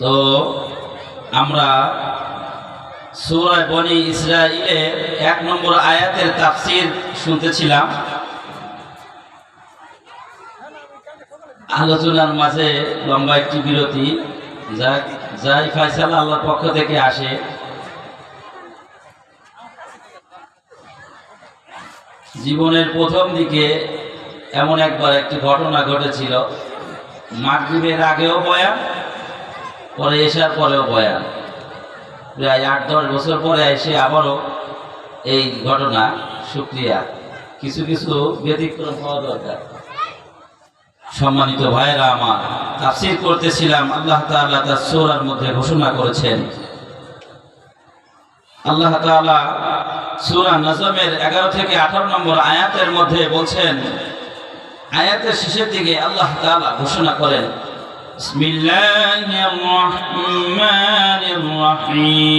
তো আমরা সূরায় বনি ইসরাইলে এক নম্বর আয়াতের তাফসীর শুনতেছিলাম। আলোচনার মাঝে লম্বা একটি বিরতি, যা যাই ফাইসাল আল্লাহর পক্ষ থেকে আসে। জীবনের প্রথম দিকে এমন একবার একটি ঘটনা ঘটেছিল। মাগরিবের আগেও বয়ান পরে এসার পরেও বয়ান প্রায় আট দশ বছর পরে এসে আবারও এই ঘটনা, সুক্রিয়া। কিছু কিছু ব্যতিক্রম হওয়া দরকার। সম্মানিত ভাইরা আমার, তাফসির করতেছিলাম, আল্লাহ তাআলা তার সূরার মধ্যে ঘোষণা করেছেন। আল্লাহ তাআলা সূরা নজমের 11 থেকে 18 নম্বর আয়াতের মধ্যে বলছেন, আয়াতের শেষের দিকে আল্লাহ তাআলা ঘোষণা করেন بسم الله الرحمن الرحيم.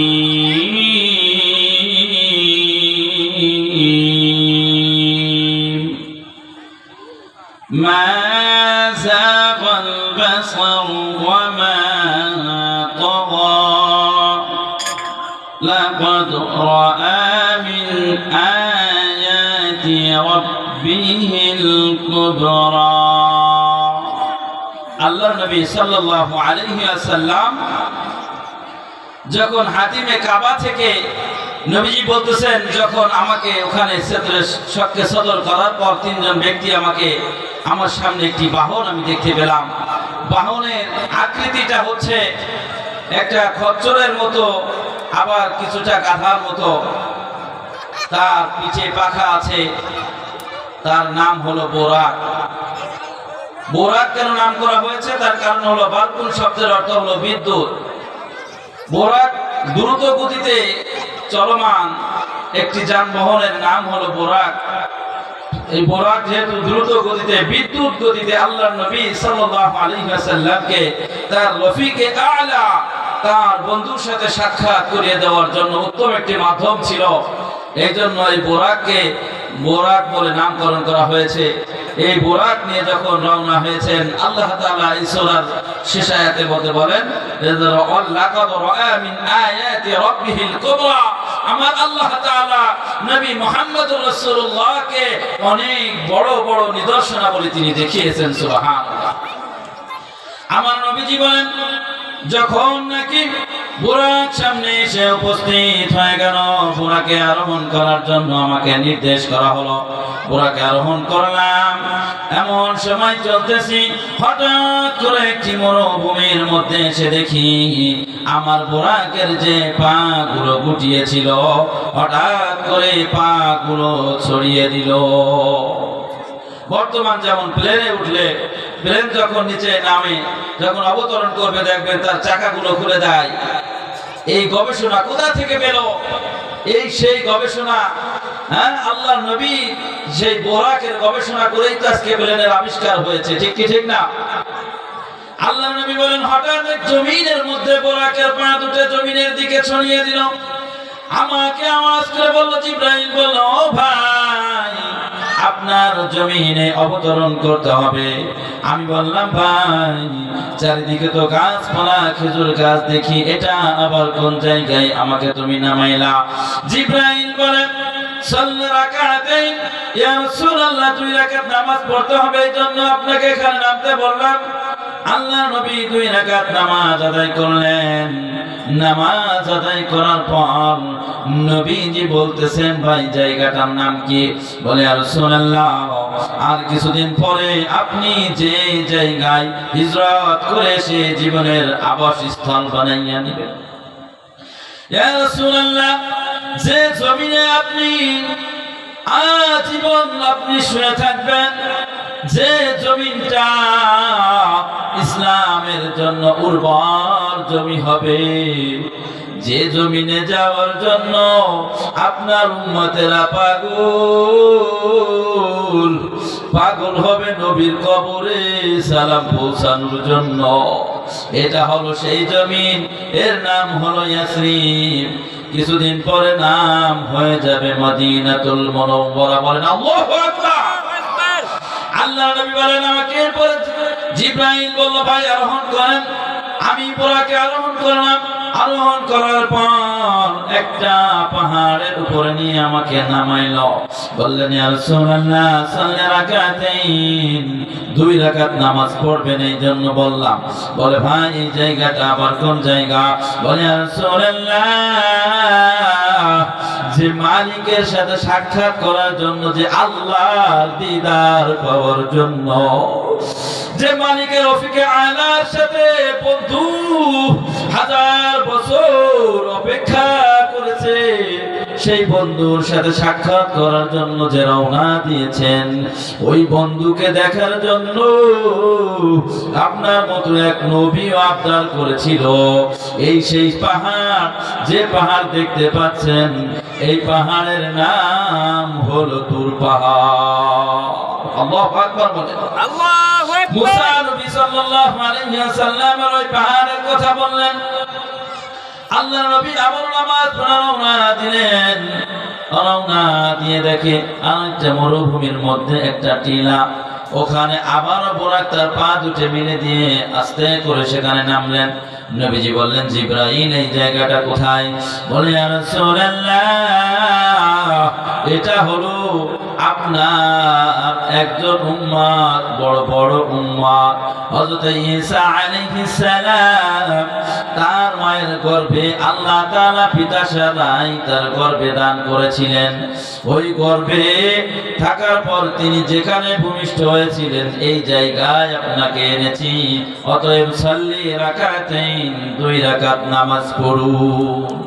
ما زاغ البصر وما طغى. لقد رأى من آيات ربه الكبرى. আল্লাহ নবী সাল্লাল্লাহু আলাইহি ওয়াসাল্লাম যখন হাতিমে কাবা থেকে নবীজি বলতেছেন, যখন আমাকে ওখানে শখকে সদর করার পর তিনজন ব্যক্তি আমাকে আমার সামনে একটি বাহন আমি দেখতে পেলাম। বাহনের আকৃতিটা হচ্ছে একটা খচ্চরের মতো, আবার কিছুটা গাধার মতো। তার পিছে পাখা আছে, তার নাম হলো বোরাক। বোরাক কেন নাম করা হয়েছে? তার কারণ হলো বালকুন শব্দের অর্থ হলো বিদ্যুৎ। বোরাক দ্রুত গতিতে চলমান একটি যানবাহনের নাম হলো বোরাক। এই বোরাক যেহেতু দ্রুত গতিতে, বিদ্যুৎ গতিতে আল্লাহ নবী সাল্লাল্লাহু আলাইহি ওয়াসাল্লামকে তার রফিকে আলা, তার বন্ধুর সাথে সাক্ষাৎ করিয়ে দেওয়ার জন্য উত্তম একটি মাধ্যম ছিল। এই জন্য এই বোরাককে বোরাক বলে নামকরণ করা হয়েছে। এই বোরাক নিয়ে যখন রওনা হয়েছেন, আল্লাহ তাআলা এই সূরার শেষ আয়াতের মধ্যে বলেন লাকাদ রাআ মিন আয়াতি রাব্বিহিল কুবরা। আমার আল্লাহ তাআলা নবী মুহাম্মদুর রাসূলুল্লাহকে অনেক বড় বড় নিদর্শনাবলী তিনি দেখিয়েছেন, সুবহানাল্লাহ। আমার নবীজি বলেন যখন নাকি বুড়াক সামনে এসে উপস্থিত হয়ে গেল, বুড়াকে আরোহণ করার জন্য আমাকে নির্দেশ করা হলো। বুড়াকে আরোহণ করলাম। এমন সময় চলতেছি, হঠাৎ করে একটি মরুভূমির মধ্যে এসে দেখি আমার বুড়াকের যে পা গুলো গুটিয়েছিল, হঠাৎ করে পা গুলো ছড়িয়ে দিল। বর্তমান যেমন প্লেনে উঠলে প্লেন যখন নিচে নামে, যখন অবতরণ করবে দেখবেন তার চাকাগুলো খুলে দেয়। এই গবেষণা কোথা থেকে পেল? এই সেই গবেষণা হ্যাঁ আল্লাহ নবী সেই বোরাকের গবেষণা করেই তো আজকে প্লেনের আবিষ্কার হয়েছে। ঠিক কি ঠিক না? আল্লাহ নবী বলেন, হঠাৎ জমিনের মধ্যে বোরাকের পা দুটো জমিনের দিকে ছড়িয়ে দিল। আমাকে আওয়াজ করে বলল জিব্রাহিম বলল, ও ভাই আপনার জমিনে অবতরণ করতে হবে। আমি বললাম, ভাই, চারিদিকে তো গাছপালা, খেজুর গাছ দেখি, এটা আবার কোন জায়গায়? আমাকে তুমি নামাইলা। জিব্রাইল বলে নামাজ পড়তে হবে। এই জন্য আপনাকে এখানে নামতে বললাম, আল্লাহ নবী দুই রাকাত নামাজ আদায় করলেন। নামাজ আদায় করার পর নবীজি বলতেছেন, ভাই, জায়গাটার নাম কি? বলে আর রাসূলুল্লাহ আর কিছুদিন পরে আপনি যে জায়গায় হিজরত করে সে জীবনের আবাসস্থল বানাইয়া নেবেন। যে জমিনে আপনি আজীবন আপনি শুয়ে থাকবেন যে জমিনটা ইসলামের জন্য উর্বর জমি হবে, যে জমিনে যাওয়ার জন্য আপনার উম্মতেরা পাগল। পাগল হবে নবীর কবরে সালাম পৌঁছানোর জন্য। এটা হলো সেই জমিন, এর নাম হলো ইয়াসরিব কিছুদিন পরে নাম হয়ে যাবে মদিনাতুল মুনাওয়ারা। বলেন, আল্লাহু আকবার! আল্লাহ নবী বলেন আমাকে, এরপরে জিব্রাইল বলল, ভাই, আরোহণ করেন। আমি বোরাকে আরোহণ করলাম। আরোহণ করার পর একটা পাহাড়ের উপরে নিয়ে আমাকে নামাইল। বললেন রাসূলুল্লাহ, সাল্লি রাকাতাইন। দুই রাকাত নামাজ পড়বেন এই জন্য বললাম। বলে, ভাই, এই জায়গাটা আবার কোন জায়গা? বলে রাসূলুল্লাহ যে মালিকের সাথে সাক্ষাৎ করার জন্য যে আল্লাহর দিদার পাওয়ার জন্য, যে মালিকের অফিকে আয়নার সাথে বন্ধু হাজার বছর অপেক্ষা করেছে সেই বন্ধুর সাথে সাক্ষাৎ করার জন্য যে রওনা দিয়েছেন ওই বন্ধুকে দেখার জন্য আপনার মতো এক নবীও আবদার করেছিল। এই সেই পাহাড় যে পাহাড় দেখতে পাচ্ছেন এই পাহাড়ের নাম হলো তুর পাহাড়। আল্লাহু আকবার বলে আল্লাহু মুসা নবী সাল্লাল্লাহু আলাইহি ওয়াসাল্লামের ওই পাহাড়ের কথা বললেন। আল্লাহ আবার নামাজ রওনা দিলেন। রওনা দিয়ে দেখে আরেকটা মরুভূমির মধ্যে একটা টিলা। ওখানে আবারও বোরাক তার পা দুটে মিলে দিয়ে আস্তে করে সেখানে নামলেন। নবীজি বললেন, জিব্রাইল, এই জায়গাটা কোথায়? বলে, "ইয়া রাসূলুল্লাহ, এটা হলো আপনার একজন উম্মাদ, বড় বড় উম্মাদ। হযরত ঈসা আলাইহিস সালাম তার মায়ের গর্ভে আল্লাহ তাআলা পিতা সাদাই তার গর্ভে দান করেছিলেন। ওই গর্ভে থাকার পর তিনি যেখানে ভূমিষ্ঠ হয়েছিলেন, এই জায়গায় আপনাকে এনেছি। অতএব সাল্লি রাকাতাইন, দুই রাকাত নামাজ পড়ুন।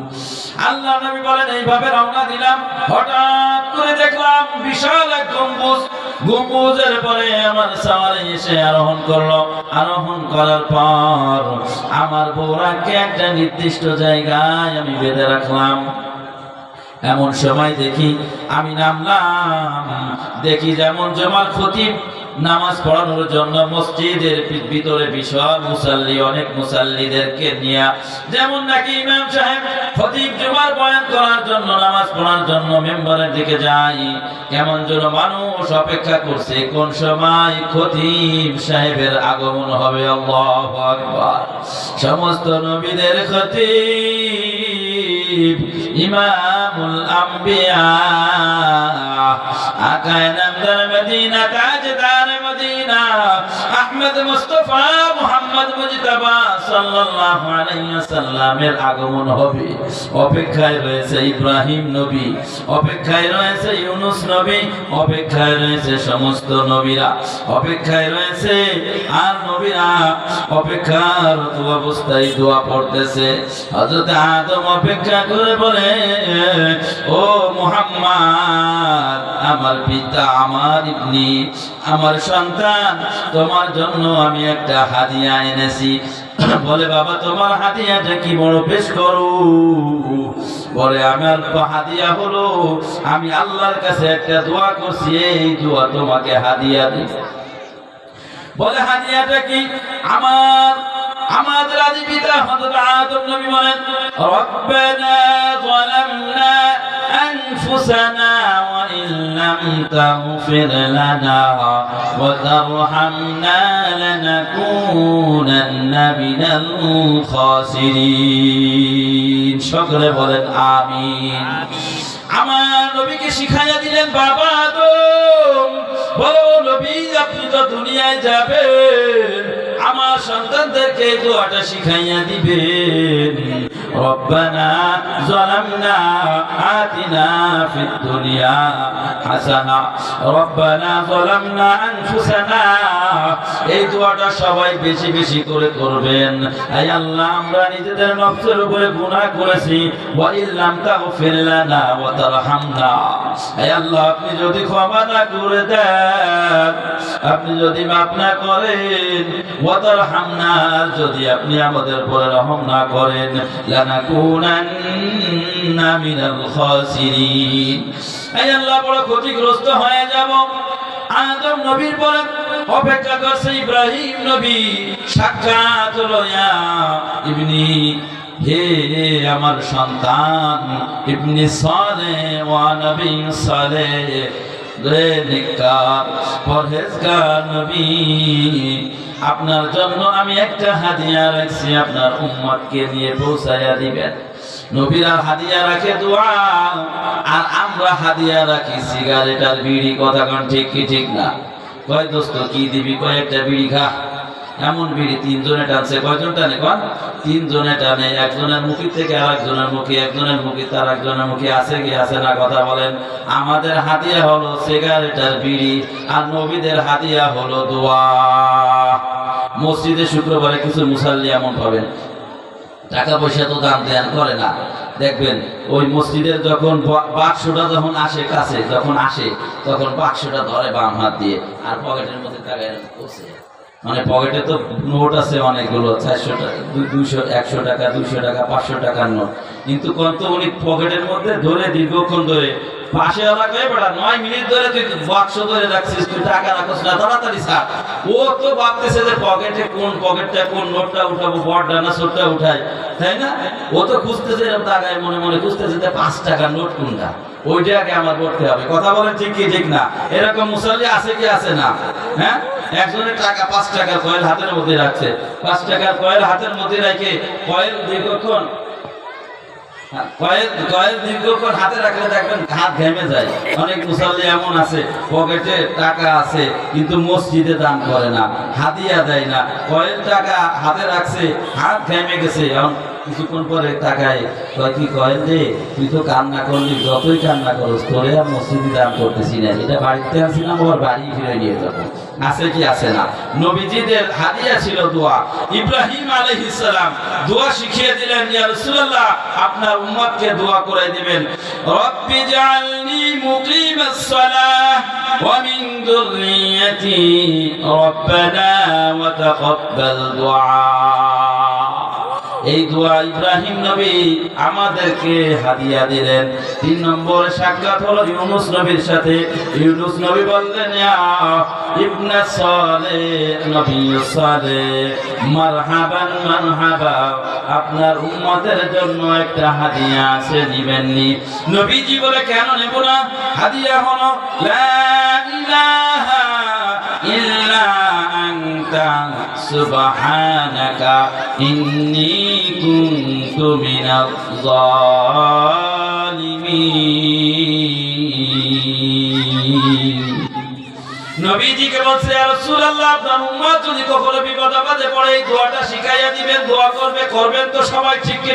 আল্লাহ নবী বলেন, এইভাবে রওনা দিলাম। হঠাৎ করে দেখলাম বিশাল এক গম্বুজ। গম্বুজের পরে আমার সাওয়ারে এসে আরোহণ করল। আরোহণ করার পর আমার বৌরাকে একটা নির্দিষ্ট জায়গায় আমি বেঁধে রাখলাম। এমন সময় দেখি, আমি নামলাম। দেখি যেমন জমার খতিব নামাজ পড়ানোর জন্য মসজিদের ভিতরে বিশাল মুসাল্লি, অনেক মুসাল্লিদেরকে নিয়ে, যেমন নাকি ইমাম সাহেব খতিব জুমার বয়ান করার জন্য, নামাজ পড়ার জন্য মেম্বারের দিকে যাই। কেমন যেন মানুষ অপেক্ষা করছে, কোন সময় খতিব সাহেবের আগমন হবে, আল্লাহু আকবার। সমস্ত নবীদের খতিব ইমামুল আম্বিয়া। আকায় নামদার মদিনা তাজদার মদিনা। আহমদ মুস্তফা মুহাম্মদ মুজতাবা সাল্লাল্লাহু আলাইহি ওয়াসাল্লামের আগমন হবে। অপেক্ষায় রয়েছে ইব্রাহিম নবী, অপেক্ষায় রয়েছে ইউনুস নবী, অপেক্ষায় রয়েছে সমস্ত নবীরা, অপেক্ষায় রয়েছে আর নবীরা। অপেক্ষারত অবস্থায় দোয়া পড়তেছে। হযরত আদম অপেক্ষা করে বলে, ও মুহাম্মদ, আমার পিতা, আমার ইবনি, আমার সন্তান তোমার জন্য আমি একটা হাদিয়া এনেছি। বলে, বাবা, তোমার হাদিয়াটা কি বড় পেশ করু? বলে, আমার হাদিয়া হলো, আমি আল্লাহর কাছে একটা দোয়া করছি, এই দোয়া তোমাকে হাদিয়া দিই বলে হাদিয়াটা কি? আমার আমাদের আদি পিতা হযরত আদম নবী বলেন, রব্বানা যালামনা أنفسنا وإن لم تغفر لنا وترحمنا لنكونن من الخاسرين সকলে বলেন আমিন আমার নবীকে শিখাইয়া দিলেন বাবা আদম বলো নবী আপনি তো দুনিয়ায় যাবেন আমার সন্তানদেরকে এই দোয়াটা শিখাইয়া দিবেন রব্বানা ظلمنا آتنا في الدنيا حسنة ربنا ظلمنا أنفسنا এই দোয়াটা সবাই বেশি বেশি করে করবেন আই আল্লাহ আমরা নিজেদের নফসের উপরে গুনাহ করেছি ওয়া ইল্লাম তাগফির লানা ওয়া তারহামনা আই আল্লাহ আপনি যদি ক্ষমা না করে দেন আপনি যদি মাফ না করেন ওয়া তারহামনা আর যদি আপনি আমাদের উপরে রহম না করেন লানাকুনান্না মিনাল খাসিরিন আই আল্লাহ বড় ক্ষতিগ্রস্ত হয়ে যাব। আদম নবীর পরে অপেক্ষা করছে ইব্রাহিম নবী। সাক্ষাৎ হলো ইয়া ইবনি, হে আমার সন্তান, ইবনি সালে ওয়া নবী সালে নবী। আপনার জন্য আমি একটা হাদিয়া রাখছি, আপনার উম্মতকে নিয়ে পৌঁছাইয়া দিবেন। নবীরা হাদিয়া রাখে দোয়া, আর আমরা হাদিয়া রাখি সিগারেট আর বিড়ি, কথা কারণ ঠিক কি ঠিক না? কয় দোস্ত, কি দিবি? কয় একটা বিড়ি খা। এমন বিড়ি তিনজনে টানছে, কয়জন টানে কন? তিনজনে টানে, একজনের মুখি থেকে আর একজনের মুখে একজনের মুখে তার একজনের মুখে, আছে কি আছে না কথা বলেন। আমাদের হাদিয়া হলো সিগারেট আর বিড়ি, আর নবীদের হাদিয়া হলো দোয়া। মসজিদে শুক্রবারে কিছু মুসাল্লি এমন পাবেন, টাকা পয়সা তো দান দেন, করে না। দেখবেন, ওই মসজিদের যখন বাক্সটা যখন আসে কাছে, যখন আসে, তখন বাক্সটা ধরে বাম হাত দিয়ে, আর পকেটের মধ্যে টাকা করছে মানে পকেটে তো নোট আছে অনেকগুলো, চারশো টাকা দুইশো, একশো টাকা দুশো টাকা, পাঁচশো টাকার নোট কিন্তু কত উনি পকেটের মধ্যে ধরে দীর্ঘক্ষণ ধরে পাশে ওরা কয়ে নয় মিনিট ধরে তুই বাক্স ধরে রাখছিস, তুই টাকা রাখছিস না, তাড়াতাড়ি ছাড়। ও তো ভাবতেছে যে পকেটে কোন পকেটটা, কোন নোটটা উঠাবো, বড়টা না ছোটটা উঠাই তাই না? ও তো খুঁজতেছে এরকম টাকায় মনে মনে খুঁজতেছে যে পাঁচ টাকার নোট কোনটা? ওইটাকে আমার করতে হবে। কথা বলেন ঠিক কি, ঠিক না? এরকম মুসল্লি আছে কি আছে না? হ্যাঁ? একজনের টাকা পাঁচ টাকার কয়েল হাতের মধ্যে রাখছে। পাঁচ টাকার কয়েল হাতের মধ্যে রেখে কয়েল দীর্ঘক্ষণ হ্যাঁ, কয়েল কয়েল দীর্ঘক্ষণ হাতে রাখলে দেখবেন হাত ঘেমে যায়। অনেক মুসল্লি এমন আছে পকেটে টাকা আছে কিন্তু মসজিদে দান করে না হাদিয়া দেয় না। কয়েল টাকা হাতে রাখছে হাত ঘেমে গেছে। কিছুক্ষণ পরে টাকায় কয় কি কয়েল দে তুই তো কান্না করলি, যতই কান্না করস, তোরে আর মসজিদে দান করতেছি না। এটা বাড়িতে আনছি না ওর বাড়ি ফিরে নিয়ে যাব। আছে কি আছে না? নবীজিদের হাদিয়া ছিল দোয়া। ইব্রাহিম আলাইহিস সালাম দোয়া শিখিয়ে দিলেন, ইয়া রাসূলুল্লাহ, আপনার উম্মতকে দোয়া করে দিবেন। রব্বি জাআলনি মুকিমাস সালাহ, ওয়া মিন যুররিয়্যাতি রব্বানা, ওয়া তাকাব্বাল দুআ এই দোয়া ইব্রাহিম নবী আমাদেরকে হাদিয়া দিলেন। তিন নম্বরে সাক্ষাৎ হলো ইউনুস নবীর সাথে। ইউনুস নবী বললেন ইবনে সালে, নবী সালে, মারহাবান মারহাবা আপনার উম্মতের জন্য একটা হাদিয়া আছে দিবেননি নবীজি বলে, কেন নেব না? হাদিয়া হলো, লা ইলাহা ইল্লা সুবহানাকা, ইন্নী কুনতু মিনাজ জালিমিন নবীজিকে বলছে রাসূলুল্লাহ, আপনার উম্মত যদি কখনো বিপদ আপদে পড়ে, এই দোয়াটা শিখাইয়া দিবেন, দোয়া করবে, করবেন তো সবাই ঠিক কি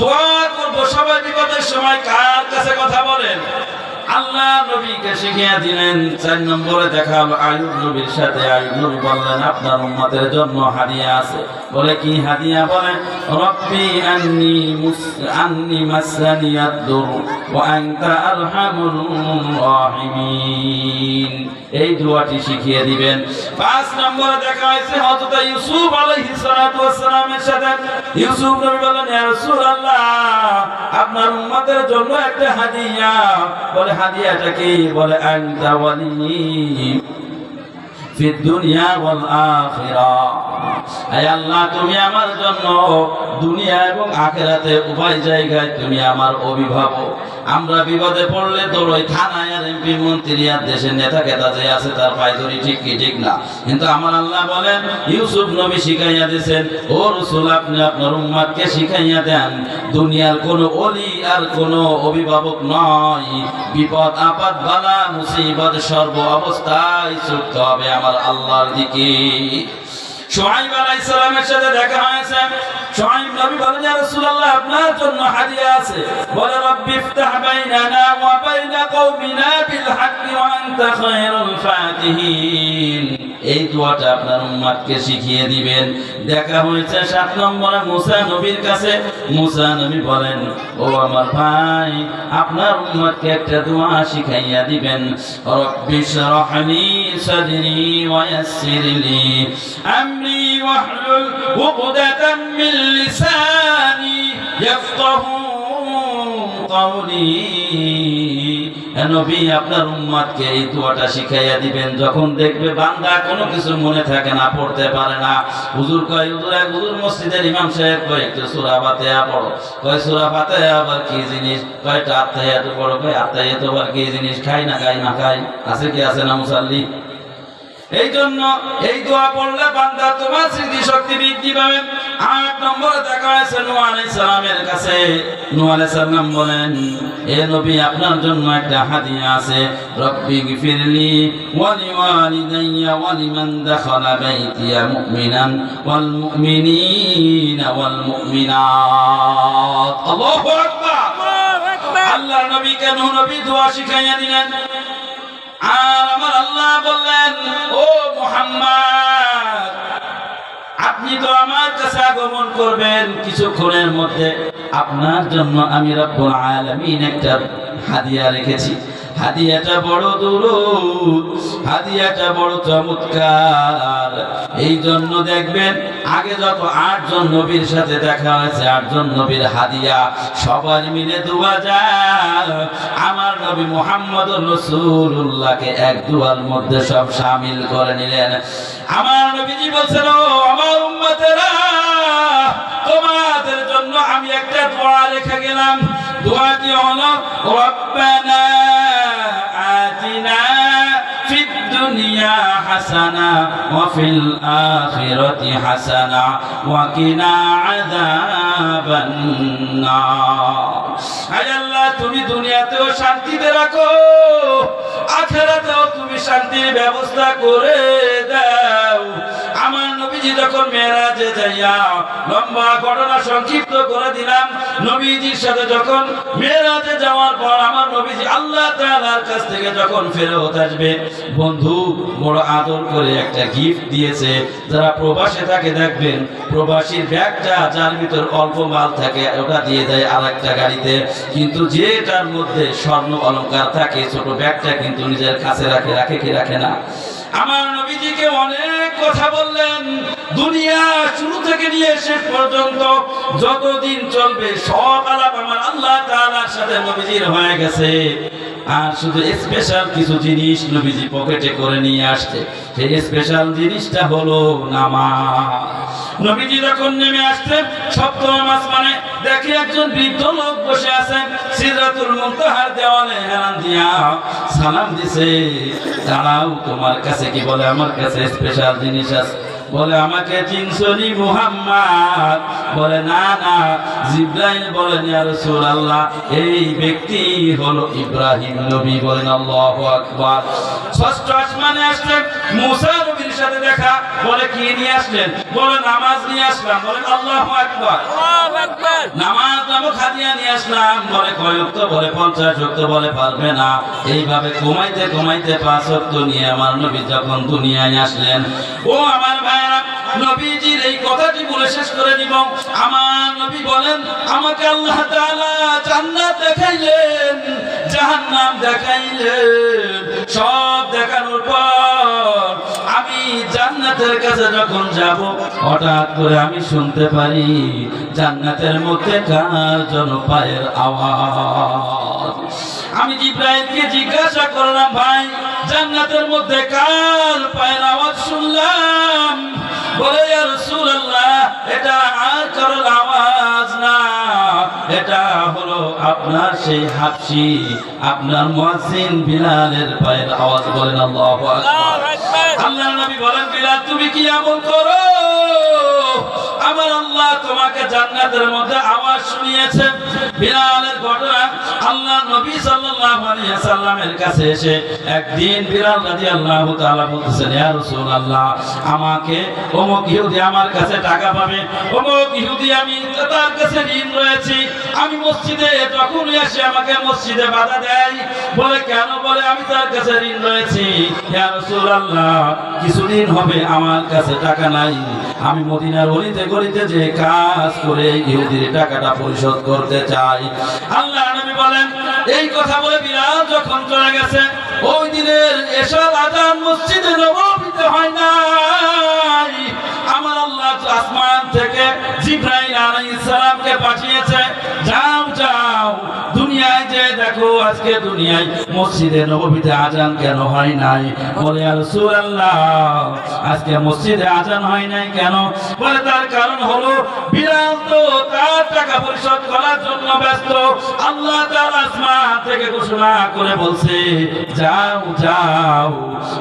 দোয়া করব সবাই বিপদের সময় কার কাছে কথা বলেন? আল্লাহ নবীকে শিখিয়ে দিলেন, চার নম্বরে দেখা হলো আয়ুব নবীর সাথে, আয়ুব নবী বললেন, আপনার উম্মতের জন্য হাদিয়া আছে। বলে, কি হাদিয়া? বলে, রব্বি আন্নি মুস, আন্নি মাসানিয়াদ দুর ওয়া আনতা আরহামুর রাহিমিন। এই দোয়াটি শিখিয়ে দিবেন। পাঁচ নম্বরে দেখা হয়েছে, হযরত ইউসুফ আলাইহিস সালাতু ওয়াস সালামের সাথে। ইউসুফ নবী বলেন ইয়া রাসূলুল্লাহ, আপনার উম্মতের জন্য একটা হাদিয়া। বলে হাদিয়াটা কি? বলে আনতা ওয়ালি আমার বিপদে পড়লে তোর ওই থানায় এমপি, মন্ত্রী আর দেশের নেতা কেতা যে আছে তার ঠিক কি, ঠিক না? কিন্তু আমার আল্লাহ বলেন, ইউসুফ নবী শিখাইয়া দিয়েছেন, ও রসুল, আপনি আপনার শিখাইয়া দেন, দুনিয়ার কোনো অলি আর কোনো অভিভাবক নয়। বিপদ, আপদ, বালা, মুসিবত সর্ব অবস্থায় ছুটতে হবে আমার আল্লাহর দিকে সোহাইব আলাইহিস সালামের সাথে দেখা হয়েছে। সোহাইব নবী বলেন, ইয়া রাসূলুল্লাহ, আপনার জন্য হাদিয়া আছে। বলে, রব্বি ইফতাহ বাইনানা ওয়া বাইনা কওমিনা বিল হাক্কি ওয়া আনতা খায়রুল ফাতিহিন। এই দোয়াটা আপনার উম্মাদকে শিখিয়ে দিবেন। দেখা হয়েছে সাত নম্বরে মুসা নবীর কাছে। মুসা নবী বলেন, ও আমার ভাই, আপনার উম্মাদকে একটা দোয়া শিখাইয়া দিবেন। রব্বি শরহলি সাদরি ওয়া ইয়াসসিরলি আমরি ওয়াহলুল উকদাতাম মিন লিসানি ইয়াফকাহু قولي এ নবী আপনার উম্মাদকে এই দোয়াটা শিখাইয়া দিবেন যখন দেখবে বান্দা কোনো কিছু মনে থাকে না পড়তে পারে না হুজুর কয় হুজুর এক হুজুর মসজিদের ইমাম সাহেব কয় একটু সূরা ফাতিহা পড়ো কয় সূরা ফাতিহা আবার কি জিনিস কয়টা আত্মায় এত বড় কয় আত্মায় এত আবার কি জিনিস খাই না খাই না খাই আছে কি আছে না মুসাল্লি এই জন্য এই দোয়া পড়লে বান্দা তোমার স্মৃতি শক্তি বৃদ্ধি পাবে। আট নম্বরে দেখা হয়েছে নূহ আলাইহিস সালামের কাছে। নূহ আলাইহিস সালাম বলেন এ নবী আপনার জন্য একটা হাদিয়া আছে। রব্বি গফিরলি ওয়া লিওয়ালিদাইয়া ওয়া লিমান দাখালা বাইতিয়া মুমিনান ওয়াল মুমিনিনা ওয়াল মুমিনাত। আল্লাহু আকবার। আল্লাহ নবীকে নূহ নবী দোয়া শিখাইয়া দিলেন। আর আমার আল্লাহ বললেন ও মোহাম্মদ আপনি তো আমার কাছে আগমন করবেন কিছুক্ষণের মধ্যে। আপনার জন্য আমি রব্বুল আলামিন একটা হাদিয়া রেখেছি। হাদিয়াটা বড় দুরূদ, হাদিয়াটা বড় চমৎকার। এই জন্য দেখবেন, আগে যত আটজন নবীর সাথে দেখা হয়েছে, আটজন নবীর হাদিয়া সবার মিলে দুয়া যায়। আমার নবী মোহাম্মদ রসুল্লাহকে এক দুয়ার মধ্যে সব সামিল করে নিলেন। আমার নবীজি বলছেন আমার উম্মতেরা, তোমাদের জন্য আমি একটা দোয়া রেখে গেলাম। দোয়াটি হলো? রব্বানা আতিনা ফিদ দুনিয়া হাসানা ওয়া ফিল আখিরাতি হাসানা ওয়া কিনা আযাবান নার তুমি দুনিয়াতেও শান্তিতে রাখো, আখেরাতেও তুমি শান্তির ব্যবস্থা করে নবীজি যখন মেরাজে যাইয়া লম্বা ঘটনা সংক্ষিপ্ত করে দিলাম, নবীজির সাথে যখন মেরাজে যাওয়ার পর আমার নবীজি আল্লাহ তাআলার কাছ থেকে যখন ফেরত আসবে, বন্ধু, বড় আদর করে একটা গিফট দিয়েছে। যারা প্রবাসে থাকে দেখবেন, প্রবাসীর ব্যাগটা যার ভিতর অল্প মাল থাকে, ওটা দিয়ে দেয় আর একটা গাড়িতে। কিন্তু যেটার মধ্যে স্বর্ণ অলঙ্কার থাকে, ছোট ব্যাগটা কিন্তু নিজের কাছে রাখে রাখে কি রাখে না? আমার নবীজিকে অনেক কথা বললেন। দুনিয়া শুরু থেকে নিয়ে শেষ পর্যন্ত যতদিন চলবে, সব আলাপ আমার আল্লাহ তাআলার সাথে নবীজির হয়ে গেছে। আর শুধু স্পেশাল কিছু জিনিস নবীজি পকেটে করে নিয়ে আসছে। সেই স্পেশাল জিনিসটা হলো নামাজ। নবীজি যখন নেমে আসছেন সপ্তম আসমানে দেখে একজন বৃদ্ধ লোক বসে আছেন সিরাতুল মুনতাহার দেওয়ালে হেলান দিয়া সালাম দিছে। দাঁড়াও, তোমার কাছে কি বলে? আমার কাছে স্পেশাল জিনিস আছে। বলে আমাকে চিনছনি মুহাম্মদ? বলে না না। জিব্রাইল বলেন ইয়া রাসূলুল্লাহ। এই ব্যক্তি হলো ইব্রাহিম নবী বলেন আল্লাহু আকবার। ষষ্ঠ আসমানে আসলেন মুসা নবীর সাথে দেখা বলে কি নিয়ে আসলেন? বলে নামাজ নিয়ে আসলাম। বলেন আল্লাহু আকবার। আল্লাহু আকবার। নামাজ নামক হাদিয়া নিয়ে আসলাম। বলে কয়ক্ত বলে পঞ্চাশ অক্ত বলে পারবে না। এইভাবে কমাইতে কমাইতে পাঁচ অক্ত নিয়ে আমার নবী যখন দুনিয়ায় আসলেন ও আমার ভাইরা নবীজির এই কথাটি বলে শেষ করে দিব? আমার নবী বলেন, আমাকে আল্লাহ জান্নাত দেখাইলেন, জাহান্নাম দেখাইলেন। সব দেখানোর পর আমি জান্নাতের কাছে যখন যাব, হঠাৎ করে আমি শুনতে পারি, জান্নাতের মধ্যে কার জন পায়ের আওয়াজ। জিব্রাইলকে জিজ্ঞাসা করলাম ভাই? জান্নাতের মধ্যে কার পায়ের আওয়াজ শুনলাম? বলে রাসূলুল্লাহ এটা আর কারোর আওয়াজ না। এটা হলো আপনার সেই হাফসি আপনার মুয়াজ্জিন বিলালের পায়ের আওয়াজ। বলেন আল্লাহু আকবার। আল্লাহ নবী বলেন বিলাল তুমি কি আমল করো? আমার আল্লাহ তোমাকে জান্নাতের মধ্যে আওয়াজ শুনিয়েছে। বিলালের ঘটনা আল্লাহ নবী সাল্লাল্লাহু আলাইহি সাল্লামের কাছে এসে একদিন বিলাল রাদিয়াল্লাহু তাআলা বলতেছেন, ইয়া রাসূলুল্লাহ, আমাকে অমুক ইহুদি আমার কাছে টাকা পাবে। অমুক ইহুদি আমি তার কাছে ঋণ রয়েছে। আমি মসজিদে যখন এসে আমাকে মসজিদে বাধা দেয়। বলে, কেন বলে আমি তার কাছে ঋণ রয়েছি? ইয়া রাসূলুল্লাহ কিছুদিন হবে আমার কাছে, টাকা নাই। আমি মদিনার অলিতে গলিতে যে কাজ করে ইহুদির টাকাটা পরিশোধ করতে চাই। আল্লাহ নবী বলেন, এই কথা বলে বিলাল যখন চলে গেছে, ওই দিনের এসব আজান মসজিদে নববীতে হয় নাই। আমার আল্লাহ আসমান থেকে জিব্রাইল আলাইহিস সালামকে পাঠিয়েছে, যাও যাও, দুনিয়ায় যে দেখো আজকে দুনিয়ায় মসজিদে নববীতে আজান কেন হয় নাই? বলে আর আল্লাহ আজকে মসজিদে আজান হয় নাই কেন? বলে, তার কারণ হলো বিলাল তো তার টাকা পরিশোধ করার জন্য ব্যস্ত। আল্লাহ তার আসমান থেকে ঘোষণা করে বলছে, যাও যাও,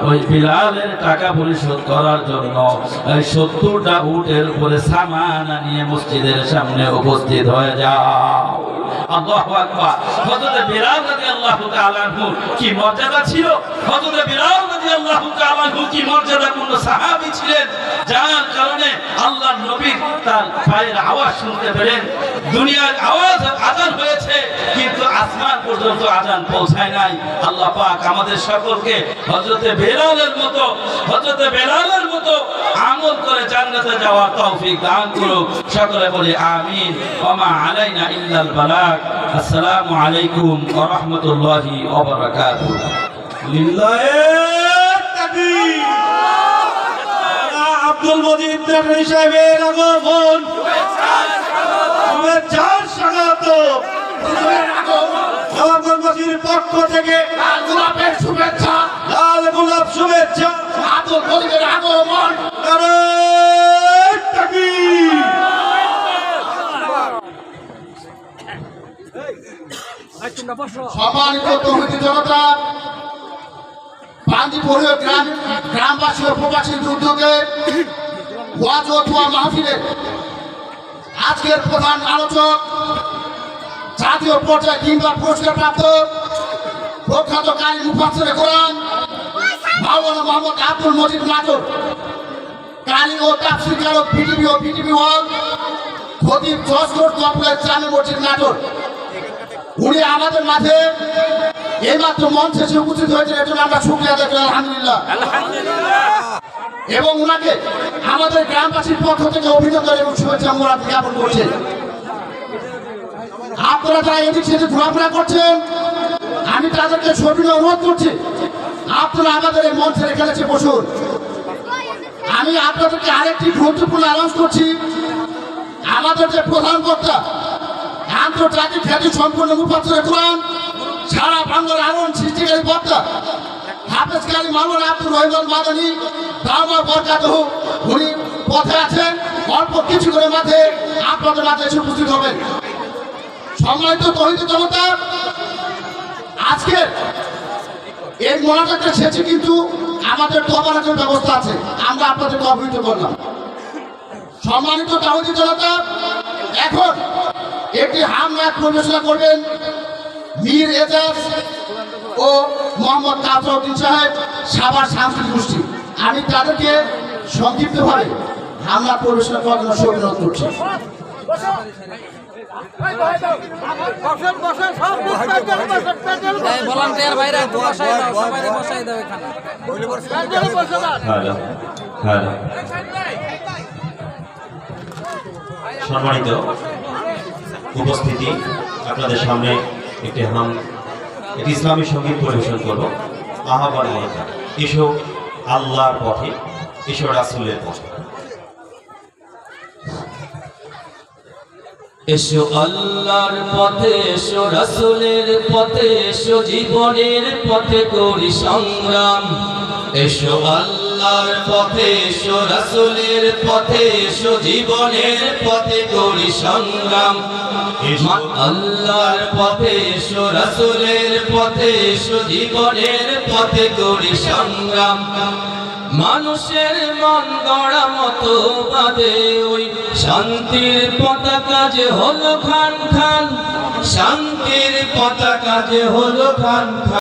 ওই বিলালের টাকা পরিশোধ করার জন্য এই সত্তরটা উটের উপরে সামান নিয়ে মসজিদের সামনে উপস্থিত হয়ে যাও। আল্লাহু আকবার। হযরত বিলাল রাদিয়াল্লাহু তাআলা আনহু কি মর্যাদা ছিল? হযরত বিলাল রাদিয়াল্লাহু তাআলা আমাদের সকলকে মতো মতো আমল করে যাওয়ার তৌফিক দান করুক। সকলে বলি আমিন। আসসালামু আলাইকুম তাকবীর আব্দুল মজিদ ত্রিপুরী সাহেবের আগমন। স্বাগত। নবাবগঞ্জবাসীর পক্ষ থেকে লাল গোলাপের শুভেচ্ছা। লাল গোলাপ শুভেচ্ছা। আব্দুল মজিদের আগমন। তাকবীর। সম্মানিত জনতা। গ্রামবাসী ও প্রবাসীর উদ্যোগে ওয়াজ ও আজকের প্রধান আলোচক, জাতীয় পর্যায়ে তিনবার পুরস্কার প্রাপ্ত প্রখ্যাত কালী মুফাসির কোরআন মাওলানা মোহাম্মদ আব্দুল মজিদ নাটক কালী ও তাফসির কারক বিটিভি ও বিটিভি ওয়ান, খতিব জসকোট কমপ্লেক্স জামে মসজিদ নাটক উনি আমাদের মাঝে এইমাত্র মঞ্চে এসে উপস্থিত হয়েছে এর জন্য আমরা শুক্রিয়া দেখি আলহামদুলিল্লাহ। এবং ওনাকে আমাদের গ্রামবাসীর পক্ষ থেকে অভিনন্দন এবং শুভেচ্ছা মোরা জ্ঞাপন করছে। আপনারা যারা এদিক সেদিক ঘোরাফেরা করছেন, আমি তাদেরকে সবিনয় অনুরোধ করছি, আপনারা আমাদের এই মঞ্চের এখানে এসে বসুন। আমি আপনাদেরকে আরেকটি গুরুত্বপূর্ণ অ্যানাউন্স করছি, আমাদের যে প্রধান বক্তা আন্তর্জাতিক খ্যাতি সম্পন্ন মুফাসসির কোরআন, সারা বাংলার আলোড়ন সৃষ্টিকারী বক্তা হাফেজ কালী মামুন আব্দুর রহিমান মাদানী দামা বরকাত উনি পথে আছেন। অল্প কিছু করে মাঝে আপনাদের মাঝে এসে উপস্থিত হবেন। সম্মানিত তহিদ জনতা, আজকে এই মোনাজাতটা শেষে কিন্তু আমাদের দোকানের ব্যবস্থা আছে। আমরা আপনাদেরকে অবহিত করলাম। সম্মানিত তাহিদি জনতা, এখন একটি হামলা পরিবেশনা করবেন। মীর এজাজ ও মোহাম্মদ কাজরউদ্দিন সাহেব সাবার সাংস্কৃতিক গোষ্ঠী। আমি তাদেরকে সংক্ষিপ্তভাবে হামলা পরিবেশনা করার জন্য অনুরোধ করছি। সম্মানিত উপস্থিতি আপনাদের সামনে একটি হাম, একটি ইসলামী সংগীত পরিবেশন করব। আহ্বান মনোকা এসো আল্লাহর পথে, এসো রাসুলের পথে। এসো আল্লাহর পথে, এসো রাসূলের পথে, এসো জীবনের পথে করি সংগ্রাম। এসো আল্লাহর পথে এসো, রাসূলের পথে এসো, জীবনের পথে করি সংগ্রাম। আল্লাহর পথে এসো, রাসূলের পথে এসো, জীবনের পথে করি সংগ্রাম। মানুষের মন গড়া মতো বাদে ওই শান্তির পতাকা যে হলো খান খান, শান্তির পতাকা যে হলো খান খান।